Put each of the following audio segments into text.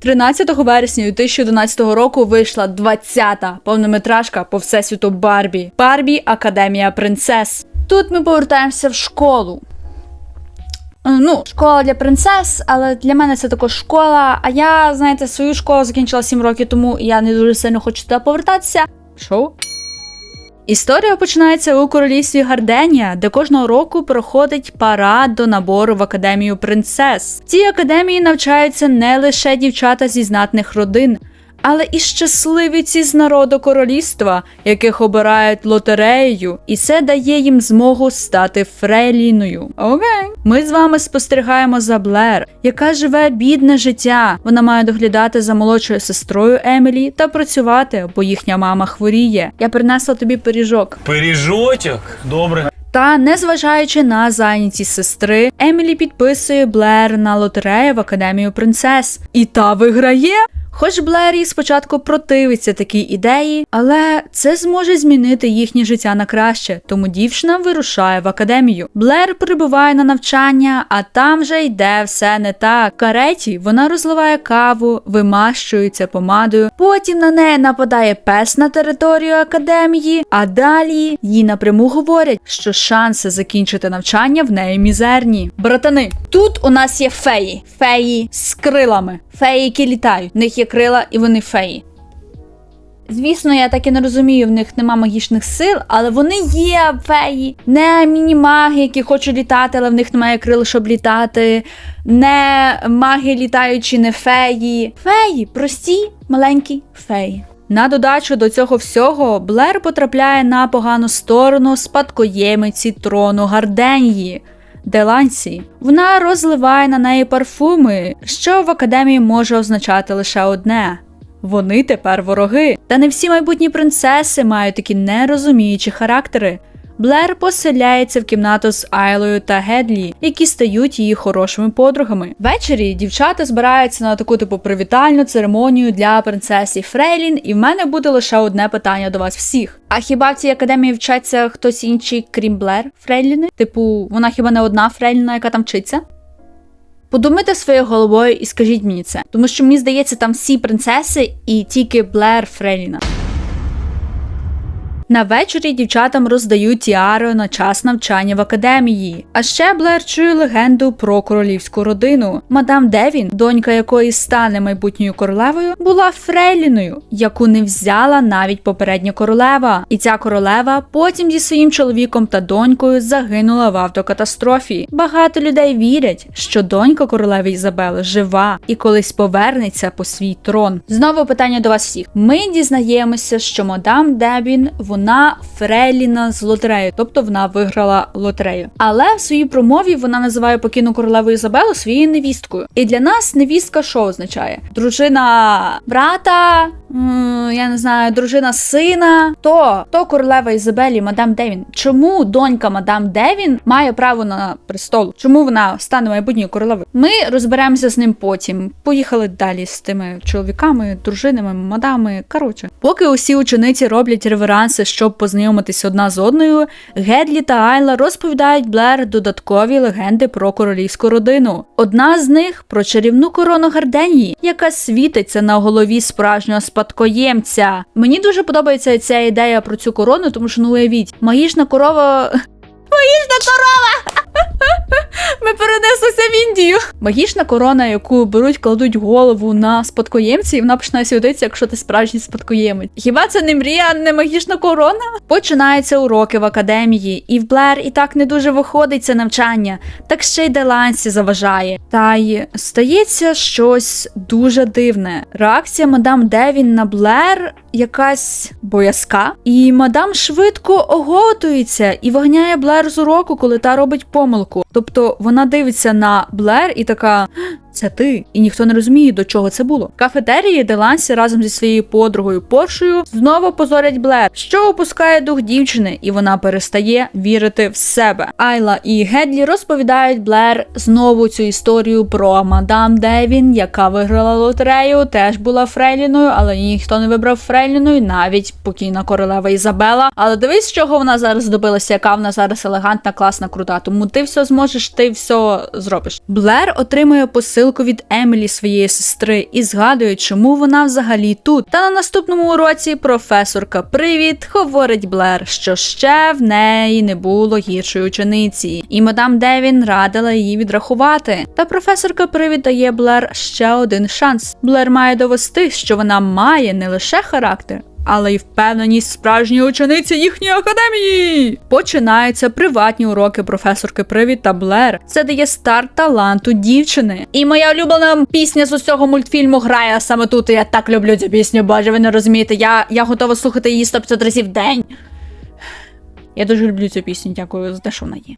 13 вересня 2011 року вийшла 20-та повнометражка по всесвіту Барбі. Барбі Академія принцес. Тут ми повертаємося в школу. Е, Ну, школа для принцес, але для мене це також школа. А я, знаєте, свою школу закінчила 7 років тому, і я не дуже сильно хочу туди повертатися. Що? Історія починається у королівстві Гарденія, де кожного року проходить парад до набору в академію принцес. В цій академії навчаються не лише дівчата зі знатних родин, але і щасливіці з народу королівства, яких обирають лотереєю, і це дає їм змогу стати фрейліною. Окей, ми з вами спостерігаємо за Блер, яка живе бідне життя. Вона має доглядати за молодшою сестрою Емілі та працювати, бо їхня мама хворіє. Я принесла тобі пиріжок. Пиріжочок? Добре. Та незважаючи на зайнятість сестри, Емілі підписує Блер на лотерею в академію принцес, і та виграє. Хоч Блер їй спочатку противиться такій ідеї, але це зможе змінити їхнє життя на краще, тому дівчина вирушає в академію. Блер прибуває на навчання, а там же йде все не так. В кареті вона розливає каву, вимащується помадою. Потім на неї нападає пес на територію академії, а далі їй напряму говорять, що шанси закінчити навчання в неї мізерні. Братани, тут у нас є феї, феї з крилами, феї, які літають. В них є крила і вони феї. Звісно, я так і не розумію, в них нема магічних сил, але вони є феї. Не мінімаги, які хочуть літати, але в них немає крил, щоб літати. Не маги літаючі, не феї. Феї, прості, маленькі феї. На додачу до цього всього Блер потрапляє на погану сторону спадкоємиці трону Гарденії. Делансі. Вона розливає на неї парфуми, що в академії може означати лише одне. Вони тепер вороги. Та не всі майбутні принцеси мають такі нерозуміючі характери. Блер поселяється в кімнату з Айлою та Гедлі, які стають її хорошими подругами. Ввечері дівчата збираються на таку типу привітальну церемонію для принцесі Фрейлін, і в мене буде лише одне питання до вас всіх. А хіба в цій академії вчаться хтось інший, крім Блер Фрейліни? Типу, вона хіба не одна Фрейліна, яка там вчиться? Подумайте своєю головою і скажіть мені це, тому що мені здається, там всі принцеси і тільки Блер Фрейліна. На вечорі дівчатам роздають тіари на час навчання в академії. А ще Блер чує легенду про королівську родину. Мадам Девін, донька якої стане майбутньою королевою, була фрейліною, яку не взяла навіть попередня королева. І ця королева потім зі своїм чоловіком та донькою загинула в автокатастрофі. Багато людей вірять, що донька королеви Ізабели жива і колись повернеться по свій трон. Знову питання до вас всіх. Ми дізнаємося, що мадам Дебін вона фрейліна з лотерею, тобто вона виграла лотерею. Але в своїй промові вона називає покійну королеву Ізабелу своєю невісткою. І для нас невістка що означає? Дружина брата, я не знаю, дружина сина. То, то королева Ізабелі, мадам Девін. Чому донька мадам Девін має право на престол? Чому вона стане майбутньою королевою? Ми розберемося з ним потім. Поїхали далі з тими чоловіками, дружинами, мадами. Коротше, поки усі учениці роблять реверанси, щоб познайомитися одна з одною, Гедлі та Айла розповідають Блер додаткові легенди про королівську родину. Одна з них про чарівну корону Гарденії, яка світиться на голові справжнього спадкоємця. Мені дуже подобається ця ідея про цю корону, тому що ну уявіть, магічна корова. Магічна корова! Ми перенеслися в Індію. Магічна корона, яку беруть, кладуть голову на спадкоємці, і вона починає світитися, якщо ти справжній спадкоємець. Хіба це не мрія, не магічна корона? Починаються уроки в академії, і в Блер і так не дуже виходить це навчання, так ще й Делансі заважає. Та й стається щось дуже дивне. Реакція мадам Девін на Блер якась боязка, і мадам швидко оговтується і виганяє Блер з уроку, коли та робить помилку. Тобто вона дивиться на Блер і така. Це ти, і ніхто не розуміє, до чого це було. В кафетерії Делансі разом зі своєю подругою Поршею знову позорять Блер, що опускає дух дівчини, і вона перестає вірити в себе. Айла і Гедлі розповідають Блер знову цю історію про мадам Девін, яка виграла лотерею, теж була Фрейліною, але ніхто не вибрав Фрейліною, навіть покійна королева Ізабела. Але дивись, чого вона зараз добилася, яка вона зараз елегантна, класна, крута. Тому ти все зможеш, ти все зробиш. Блер отримує посил посилку від Емілі своєї сестри і згадує, чому вона взагалі тут. Та на наступному уроці професорка Привіт говорить Блер, що ще в неї не було гіршої учениці, і мадам Девін радила її відрахувати. Та професорка Привіт дає Блер ще один шанс. Блер має довести, що вона має не лише характер, але й впевненість справжньої учениці їхньої академії. Починаються приватні уроки професорки Привіт та Блер. Це дає старт таланту дівчини. І моя улюблена пісня з усього мультфільму грає саме тут. і Я так люблю цю пісню, боже, ви не розумієте. Я, я готова слухати її 100-500 разів в день. Я дуже люблю цю пісню, дякую за те, що вона є.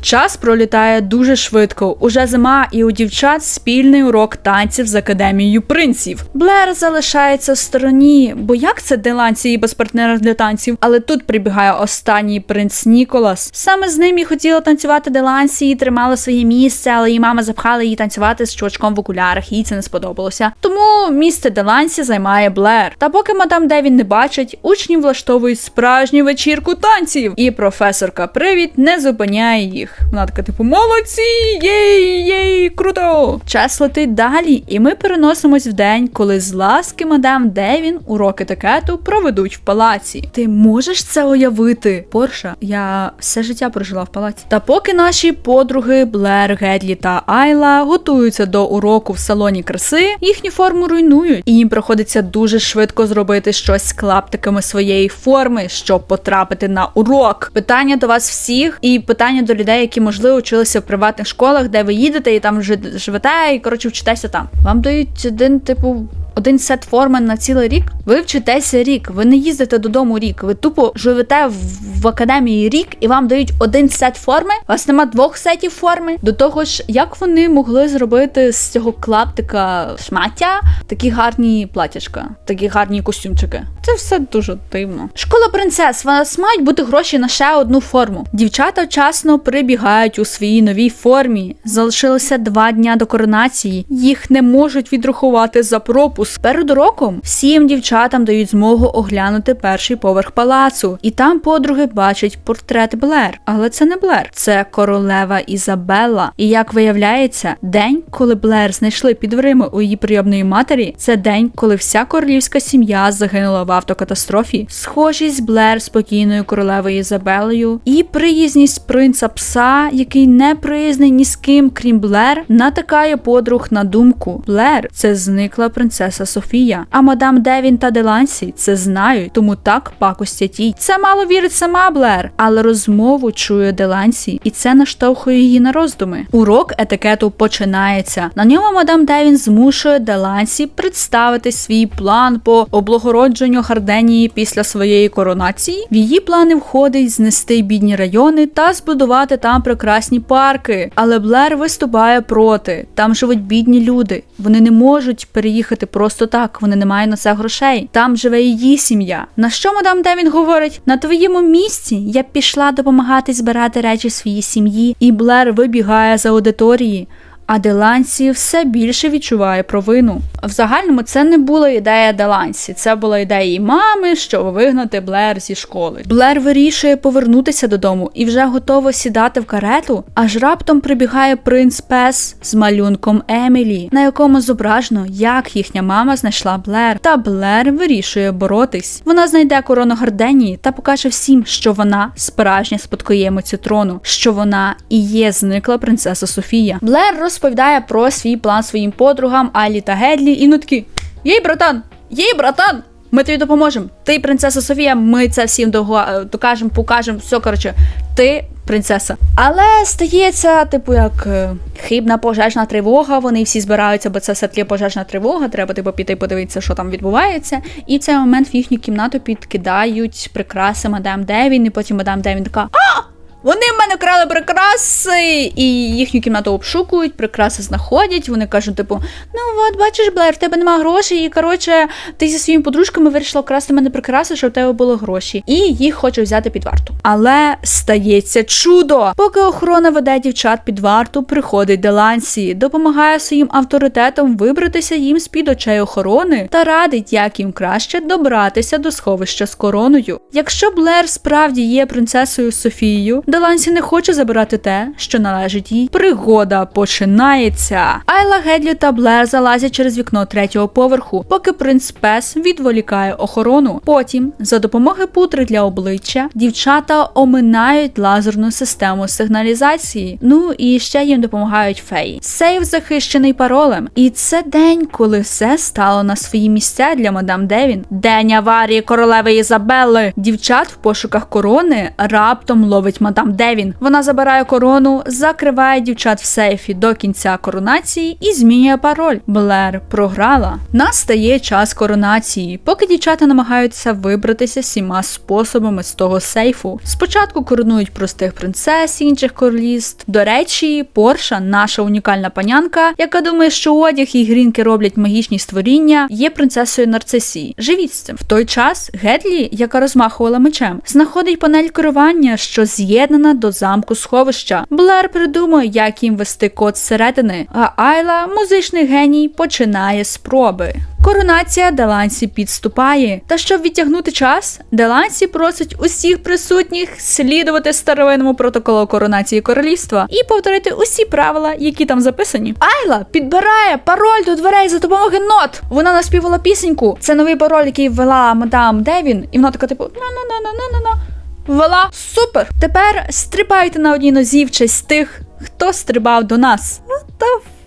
Час пролітає дуже швидко. Уже зима, і у дівчат спільний урок танців з академією принців. Блер залишається в стороні, бо як це Деланці і без партнера для танців? Але тут прибігає останній принц Ніколас. Саме з ним і хотіла танцювати Делансі і тримала своє місце, але її мама запхала її танцювати з чувачком в окулярах, їй це не сподобалося. Тому місце Делансі займає Блер. Та поки мадам Девін не бачить, учні влаштовують справжню вечірку танців, і професорка Привіт не зупиняє їх. Вона така, типу, молодці! Єй, єй, круто! Час летить далі, і ми переносимось в день, коли з ласки мадам Девін уроки етикету проведуть в палаці. Ти можеш це уявити? Порша, я все життя прожила в палаці. Та поки наші подруги Блер, Гедлі та Айла готуються до уроку в салоні краси, їхню форму руйнують, і їм приходиться дуже швидко зробити щось з клаптиками своєї форми, щоб потрапити на урок. Питання до вас всіх, і питання до людей, які можливо вчилися в приватних школах, де ви їдете і там жи- живете, і коротше вчитеся там. Вам дають один типу. Один сет форми на цілий рік. Ви вчитеся рік, ви не їздите додому рік. Ви тупо живете в, в академії рік і вам дають один сет форми. У вас нема двох сетів форми. До того ж, як вони могли зробити з цього клаптика шмаття такі гарні платячка, такі гарні костюмчики. Це все дуже дивно. Школа принцес. У вас мають бути гроші на ще одну форму. Дівчата вчасно прибігають у своїй новій формі. Залишилося два дня до коронації. Їх не можуть відрахувати за пропуск. Перед уроком всім дівчатам дають змогу оглянути перший поверх палацу, і там подруги бачать портрет Блер. Але це не Блер, це королева Ізабелла. І як виявляється, день, коли Блер знайшли під у її прийомної матері, це день, коли вся королівська сім'я загинула в автокатастрофі. Схожість Блер з покійною королевою І приязність принца пса, який не приязний ні з ким, крім Блер, натикає подруг на думку. Блер це зникла принцеса Софія. А мадам Девін та Делансі це знають, тому так пакостять їй. Це мало вірить сама Блер, але розмову чує Делансі, і це наштовхує її на роздуми. Урок етикету починається. На ньому мадам Девін змушує Делансі представити свій план по облагородженню Гарденії після своєї коронації. В її плани входить знести бідні райони та збудувати там прекрасні парки. Але Блер виступає проти. Там живуть бідні люди. Вони не можуть переїхати просто так. Вони не мають на це грошей. Там живе її сім'я. На що мадам Девін говорить? На твоєму місці я пішла допомагати збирати речі своїй сім'ї, і Блер вибігає з аудиторії. А Делансі все більше відчуває провину. В загальному це не була ідея Делансі, це була ідея її мами, щоб вигнати Блер зі школи. Блер вирішує повернутися додому і вже готово сідати в карету, аж раптом прибігає принц Пес з малюнком Емілі, на якому зображено, як їхня мама знайшла Блер. Та Блер вирішує боротись. Вона знайде корону Гарденії та покаже всім, що вона справжня спадкоємиця трону, що вона і є зникла принцеса Софія. Блер розповідає про свій план своїм подругам Алі та Гедлі, і ну такі Єй, братан! Єй, братан! Ми тобі допоможемо. Ти принцеса Софія, ми це всім дога- докажемо, покажемо. Все, коротше, ти принцеса. Але стається, типу, як е, хибна пожежна тривога. Вони всі збираються, бо це все таки пожежна тривога. Треба типу піти подивитися, що там відбувається. І в цей момент в їхню кімнату підкидають прикраси мадам Девін, і потім мадам Девін така. А! Вони в мене крали прикраси, і їхню кімнату обшукують, прикраси знаходять. Вони кажуть, типу, ну от бачиш, Блер, в тебе нема грошей, і коротше, ти зі своїми подружками вирішила красти мене прикраси, щоб в тебе були гроші. І їх хоче взяти під варту. Але стається чудо. Поки охорона веде дівчат під варту, приходить Делансі, допомагає своїм авторитетом вибратися їм з під очей охорони та радить, як їм краще добратися до сховища з короною. Якщо Блер справді є принцесою Софією, Делансі не хоче забирати те, що належить їй. Пригода починається. Айла Гедлі та Блер залазять через вікно третього поверху, поки принц Пес відволікає охорону. Потім, за допомогою пудри для обличчя, дівчата оминають лазерну систему сигналізації. Ну і ще їм допомагають феї. Сейф захищений паролем. І це день, коли все стало на свої місця для мадам Девін. День аварії королеви Ізабелли. Дівчат в пошуках корони раптом ловить мадам Девін. Вона забирає корону, закриває дівчат в сейфі до кінця коронації і змінює пароль. Блер програла. Настає час коронації, поки дівчата намагаються вибратися всіма способами з того сейфу. Спочатку коронують простих принцес інших королівств. До речі, Порша, наша унікальна панянка, яка думає, що одяг і грінки роблять магічні створіння, є принцесою нарцисії. Живіть з цим. В той час Гедлі, яка розмахувала мечем, знаходить панель керування, що з'єднана до замку сховища. Блер придумує, як їм вести код зсередини, а Айла, музичний геній, починає спроби. Коронація Делансі підступає. Та щоб відтягнути час, Делансі просить усіх присутніх слідувати старовинному протоколу коронації королівства і повторити усі правила, які там записані. Айла підбирає пароль до дверей за допомогою нот. Вона наспівала пісеньку. Це новий пароль, який ввела мадам Девін, і вона така, типу, на-на-на-на-на-на. Ввела супер. Тепер стрибайте на одній нозі в честь тих, хто стрибав до нас. What the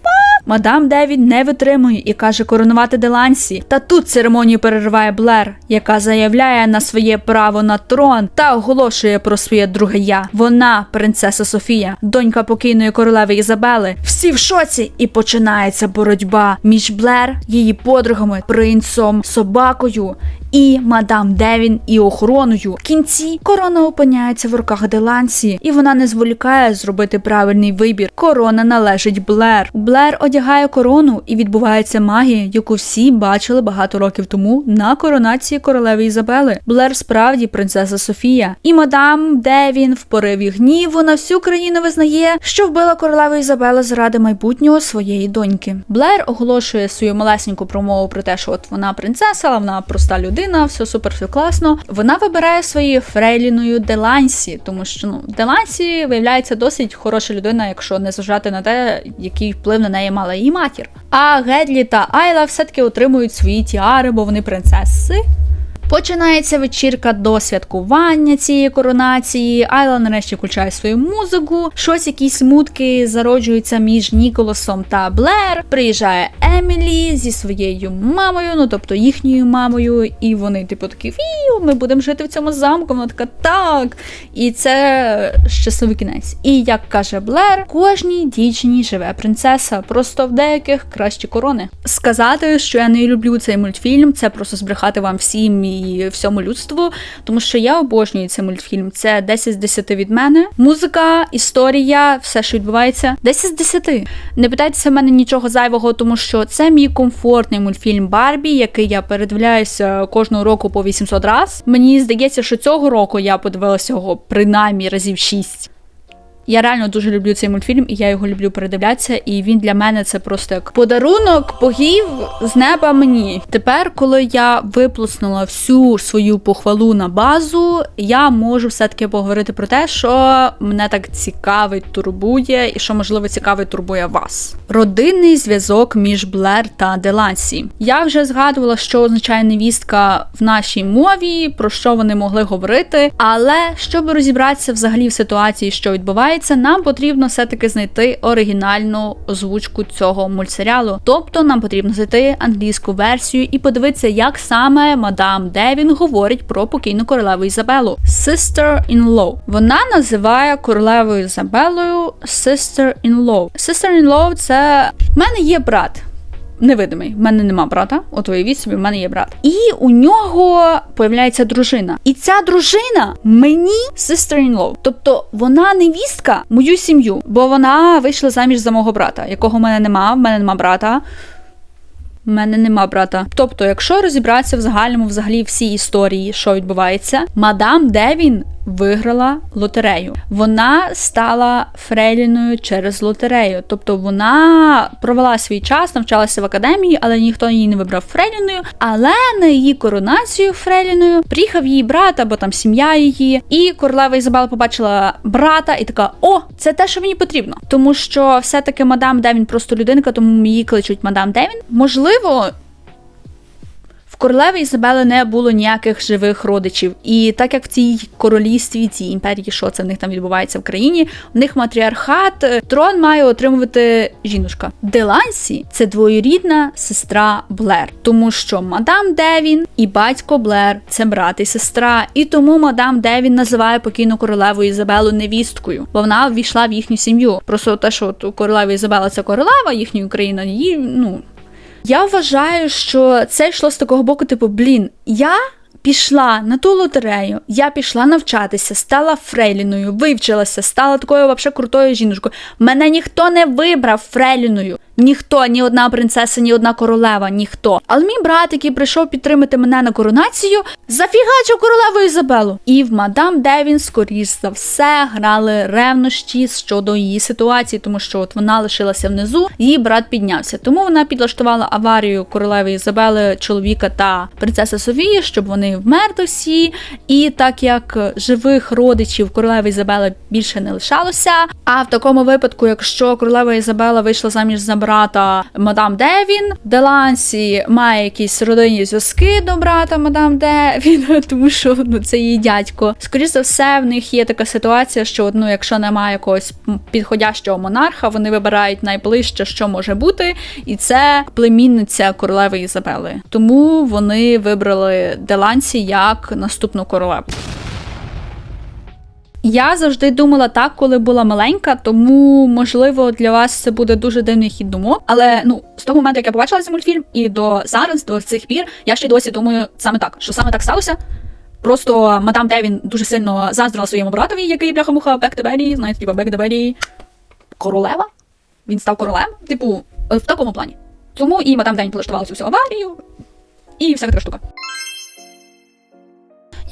Мадам Девід не витримує і каже коронувати Делансі. Та тут церемонію перериває Блер, яка заявляє на своє право на трон та оголошує про своє друге я. Вона, принцеса Софія, донька покійної королеви Ізабели. Всі в шоці, і починається боротьба між Блер, її подругами, принцом, собакою. І мадам Девін і охороною. В кінці корона опиняється в руках Делансі, і вона не зволікає зробити правильний вибір. Корона належить Блер. Блер одягає корону і відбувається магія, яку всі бачили багато років тому на коронації королеви Ізабели. Блер справді принцеса Софія. І мадам Девін в пориві гніву на всю країну визнає, що вбила королеву Ізабелу заради майбутнього своєї доньки. Блер оголошує свою малесеньку промову про те, що от вона принцеса, але вона проста людина все супер, все класно. Вона вибирає своєю фрейліною Делансі, тому що ну Делансі виявляється досить хороша людина, якщо не зважати на те, який вплив на неї мала її матір. А Гедлі та Айла все-таки отримують свої тіари, бо вони принцеси. Починається вечірка до святкування цієї коронації. Айла нарешті включає свою музику. Щось, якісь смутки зароджуються між Ніколасом та Блер. Приїжджає Емілі зі своєю мамою, ну тобто їхньою мамою, і вони, типу, такі віу, ми будемо жити в цьому замку. Вона така так. І це щасливий кінець. І як каже Блер, кожній дівчині живе принцеса, просто в деяких кращі корони. Сказати, що я не люблю цей мультфільм, це просто збрехати вам всім і всьому людству, тому що я обожнюю цей мультфільм. Це 10 з 10 від мене. Музика, історія, все, що відбувається. 10 з 10. Не питайтеся в мене нічого зайвого, тому що це мій комфортний мультфільм Барбі, який я передивляюся кожного року по 800 раз. Мені здається, що цього року я подивилася його принаймні разів 6. Я реально дуже люблю цей мультфільм, і я його люблю передивлятися. І він для мене це просто як подарунок богів з неба мені. Тепер, коли я виплеснула всю свою похвалу на базу, я можу все-таки поговорити про те, що мене так цікавить, турбує, і що можливо цікавить турбує вас. Родинний зв'язок між Блер та Делансі. Я вже згадувала, що означає невістка в нашій мові, про що вони могли говорити. Але щоб розібратися взагалі в ситуації, що відбувається нам потрібно все-таки знайти оригінальну озвучку цього мультсеріалу. Тобто нам потрібно знайти англійську версію і подивитися, як саме мадам Девін говорить про покійну королеву Ізабелу. Sister-in-law. Вона називає королевою Ізабелою Sister-in-law. Sister-in-law – це в мене є брат невидимий. В мене нема брата. От уявіть собі, в мене є брат. І у нього появляється дружина. І ця дружина мені sister-in-law. Тобто вона невістка мою сім'ю, бо вона вийшла заміж за мого брата, якого в мене нема. В мене нема брата. У мене нема брата. Тобто, якщо розібратися в загальному взагалі всі історії, що відбувається, мадам Девін виграла лотерею. Вона стала фрейліною через лотерею. Тобто вона провела свій час, навчалася в академії, але ніхто її не вибрав фрейліною. Але на її коронацію фрейліною приїхав її брат або там сім'я її. І королева Ізабела побачила брата і така: О, це те, що мені потрібно. Тому що все-таки мадам Девін просто людинка, тому її кличуть мадам Девін. Можливо, королеви Ізабели не було ніяких живих родичів. І так як в цій королівстві, цій імперії, що це в них там відбувається в країні, в них матріархат, е, трон має отримувати жіночка. Делансі це двоюрідна сестра Блер, тому що мадам Девін і батько Блер це брат і сестра. І тому мадам Девін називає покійну королеву Ізабелу невісткою, бо вона ввійшла в їхню сім'ю. Просто те, що от у королеви Ізабела це королева їхньої країни, її ну я вважаю, що це йшло з такого боку, типу, блін, я пішла на ту лотерею, я пішла навчатися, стала фрейліною, вивчилася, стала такою вообще крутою жіночкою. Мене ніхто не вибрав фрейліною. Ніхто, ні одна принцеса, ні одна королева, ніхто. Але мій брат, який прийшов підтримати мене на коронацію, зафігачив королеву Ізабелу. І в мадам Девін, скоріш за все, грали ревнощі щодо її ситуації, тому що от вона лишилася внизу, її брат піднявся. Тому вона підлаштувала аварію королеви Ізабели, чоловіка та принцеси Софії, щоб вони вмерли всі. І так як живих родичів королеви Ізабели більше не лишалося. А в такому випадку, якщо королева Ізабела вийшла заміж за брата мадам Девін, Делансі має якісь родинні зв'язки до брата мадам Девін, тому що ну це її дядько. Скоріше за все, в них є така ситуація, що ну, якщо немає якогось підходящого монарха, вони вибирають найближче, що може бути, і це племінниця королеви Ізабели. Тому вони вибрали Делансі як наступну королеву. Я завжди думала так, коли була маленька, тому можливо для вас це буде дуже дивний хід думок. Але ну з того моменту, як я побачила цей мультфільм, і до зараз, до цих пір, я ще досі думаю саме так, що саме так сталося. Просто мадам Девін дуже сильно заздрила своєму братові, який бляха-муха Бек Дебері, знаєте, типа Бек Дебері королева. Він став королем, типу, в такому плані. Тому і мадам Девін влаштувала цю всю аварію, і вся така штука.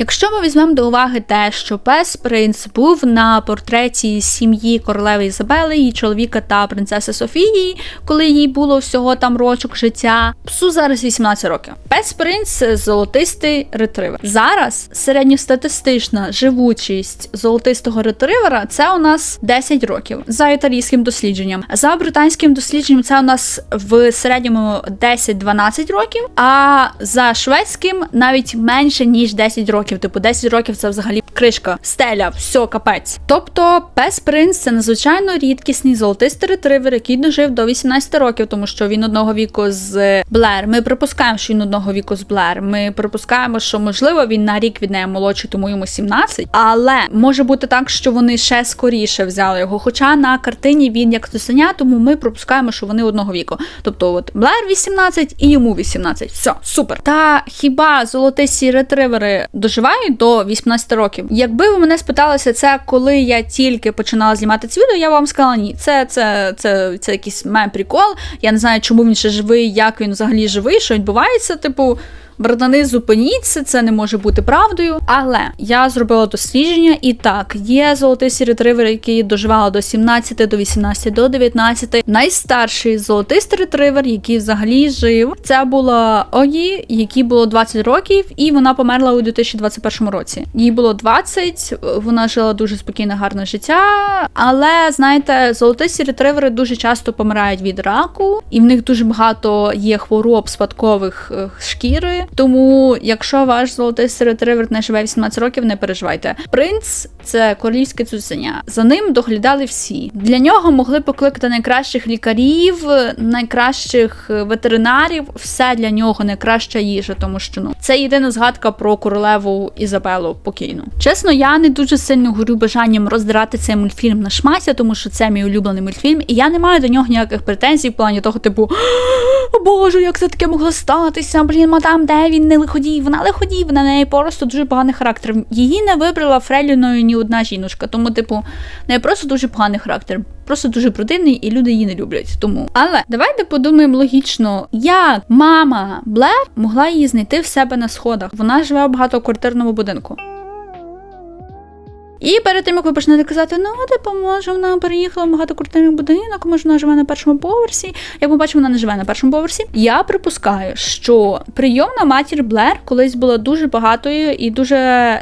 Якщо ми візьмемо до уваги те, що пес принц був на портреті сім'ї королеви Ізабели, її чоловіка та принцеси Софії, коли їй було всього там рочок життя, псу зараз 18 років. Пес принц золотистий ретривер. Зараз середньостатистична живучість золотистого ретривера це у нас 10 років за італійським дослідженням. За британським дослідженням це у нас в середньому 10-12 років, а за шведським навіть менше ніж 10 років. Типу 10 років це взагалі кришка, стеля, все, капець. Тобто пес принц це надзвичайно рідкісний золотистий ретривер, який дожив до 18 років, тому що він одного віку з Блер. Ми припускаємо, що він одного віку з Блер. Ми припускаємо, що можливо він на рік від неї молодший, тому йому 17. Але може бути так, що вони ще скоріше взяли його. Хоча на картині він як цуценя, тому ми припускаємо, що вони одного віку. Тобто, от Блер 18 і йому 18. Все, супер. Та хіба золотисті ретривери доживають до 18 років? Якби ви мене спиталися це, коли я тільки починала знімати це відео, я вам сказала ні. Це це, це, це якийсь мем прикол. Я не знаю, чому він ще живий, як він взагалі живий, що відбувається, типу. Братани, зупиніться, це не може бути правдою. Але я зробила дослідження, і так, є золотисті ретривери, які доживали до 17, до 18, до 19. Найстарший золотистий ретривер, який взагалі жив, це була Огі, якій було 20 років, і вона померла у 2021 році. Їй було 20, вона жила дуже спокійне, гарне життя. Але знаєте, золотисті ретривери дуже часто помирають від раку, і в них дуже багато є хвороб спадкових е, шкіри. Тому, якщо ваш золотистий ретривер не живе 18 років, не переживайте. Принц це королівське цуценя. За ним доглядали всі. Для нього могли покликати найкращих лікарів, найкращих ветеринарів. Все для нього найкраща їжа, тому що ну це єдина згадка про королеву Ізабелу покійну. Чесно, я не дуже сильно горю бажанням роздирати цей мультфільм на шмася, тому що це мій улюблений мультфільм, і я не маю до нього ніяких претензій в плані того, типу, о Боже, як це таке могло статися? Блін, мадам, де він не лиходій? Вона лиходій, вона неї просто дуже поганий характер. Її не вибрала Фреліною ні одна жіночка. Тому, типу, не просто дуже поганий характер. Просто дуже противний, і люди її не люблять. Тому. Але давайте подумаємо логічно, як мама Блер могла її знайти в себе на сходах. Вона живе в багатоквартирному будинку. І перед тим, як ви почнете казати, ну типу, може вона переїхала в багатоквартирний будинок, може вона живе на першому поверсі. Як ми бачимо, вона не живе на першому поверсі. Я припускаю, що прийомна матір Блер колись була дуже багатою і дуже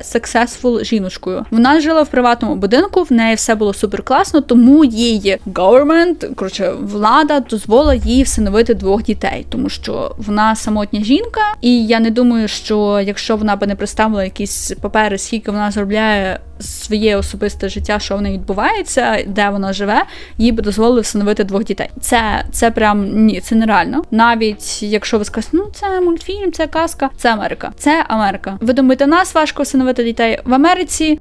successful жіночкою. Вона жила в приватному будинку, в неї все було супер класно, тому її government, коротше, влада дозволила їй всиновити двох дітей, тому що вона самотня жінка, і я не думаю, що якщо вона би не представила якісь папери, скільки вона заробляє своє особисте життя, що в неї відбувається, де вона живе, їй би дозволили всиновити двох дітей. Це це прям ні, це нереально. Навіть якщо ви скажете, ну це мультфільм, це казка, це Америка. Це Америка. Ви думаєте, нас важко всиновити дітей в Америці?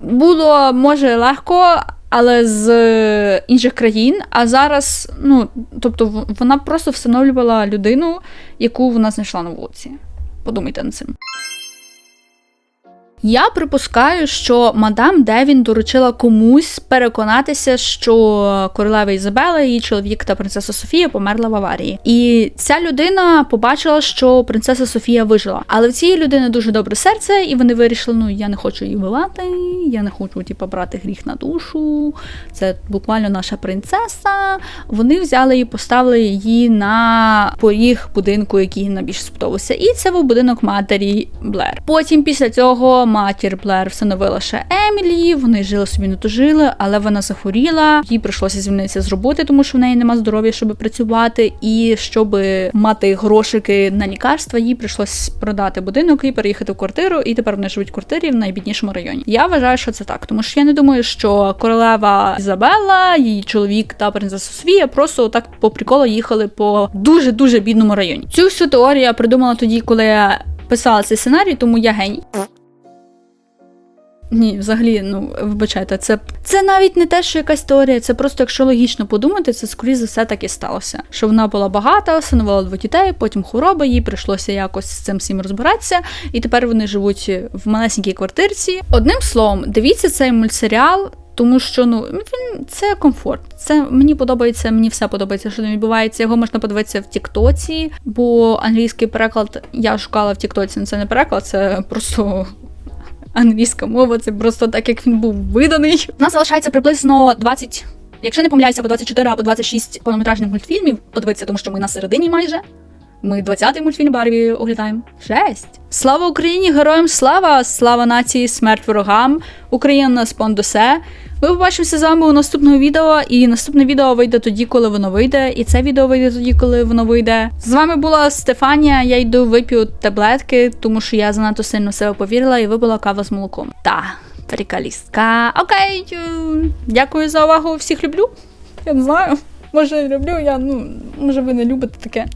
Було може легко. Але з е, інших країн, а зараз, ну тобто, вона просто встановлювала людину, яку вона знайшла на вулиці. Подумайте над цим. Я припускаю, що мадам Девін доручила комусь переконатися, що королева Ізабела, її чоловік та принцеса Софія померла в аварії. І ця людина побачила, що принцеса Софія вижила. Але в цієї людини дуже добре серце, і вони вирішили: ну я не хочу її вбивати, я не хочу типу, брати гріх на душу. Це буквально наша принцеса. Вони взяли і поставили її на поріг будинку, який найбільше сподобався. І це був будинок матері Блер. Потім після цього матір Блер встановила ще Емілі. Вони жили собі не тужили, але вона захворіла. Їй прийшлося звільнитися з роботи, тому що в неї нема здоров'я, щоб працювати. І щоб мати грошики на лікарства, їй прийшлося продати будинок і переїхати в квартиру. І тепер вони живуть в квартирі в найбіднішому районі. Я вважаю, що це так, тому що я не думаю, що королева Ізабелла, її чоловік та принцеса Софія просто так по приколу їхали по дуже дуже бідному районі. Цю всю теорію я придумала тоді, коли я писала цей сценарій, тому я геній. Ні, взагалі, ну вибачайте, це, це навіть не те, що якась теорія, це просто, якщо логічно подумати, це скоріше за все так і сталося. Що вона була багата, всиновила двох дітей, потім хвороба, їй прийшлося якось з цим всім розбиратися, і тепер вони живуть в малесенькій квартирці. Одним словом, дивіться цей мультсеріал. Тому що ну він це комфорт. Це мені подобається, мені все подобається, що там відбувається. Його можна подивитися в Тіктоці, бо англійський переклад я шукала в Тіктоці. ну, Це не переклад, це просто англійська мова, це просто так, як він був виданий. У нас залишається приблизно 20, якщо не помиляюся, або 24 або 26 повнометражних мультфільмів. Подивитися, тому що ми на середині майже. Ми 20-й мультфільм Барві оглядаємо. Шесть. Слава Україні! Героям слава! Слава нації, смерть ворогам! Україна нас. Ми побачимося з вами у наступному відео, і наступне відео вийде тоді, коли воно вийде, і це відео вийде тоді, коли воно вийде. З вами була Стефанія. Я йду вип'ю таблетки, тому що я занадто сильно в себе повірила і випила каву з молоком. Та, приколістка. Окей, дякую за увагу. Всіх люблю. Я не знаю. Може, люблю, я, ну, може, ви не любите таке.